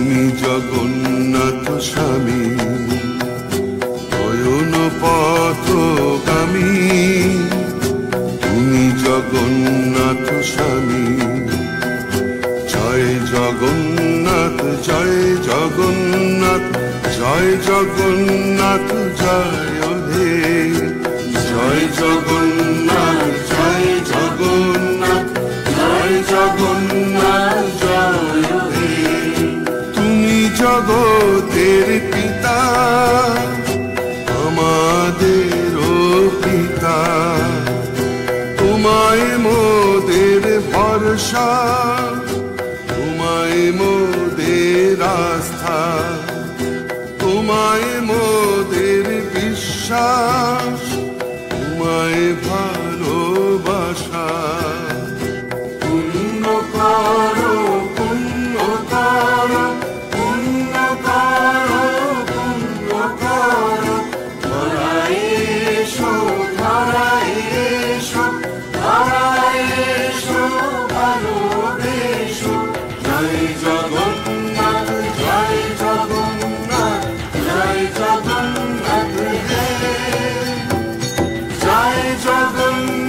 তুমি জগন্নাথ স্বামী। নয়ন পথগামী। তুমি জগন্নাথ স্বামী। জয় জগন্নাথ জয় জগন্নাথ জয় জগন্নাথ, জয় জগতের পিতা আমাদের পিতা। তোমায় মোদের ভরসা তোমায় মোদের আস্থা তোমায় মোদের বিশ্বাস তোমায় each other.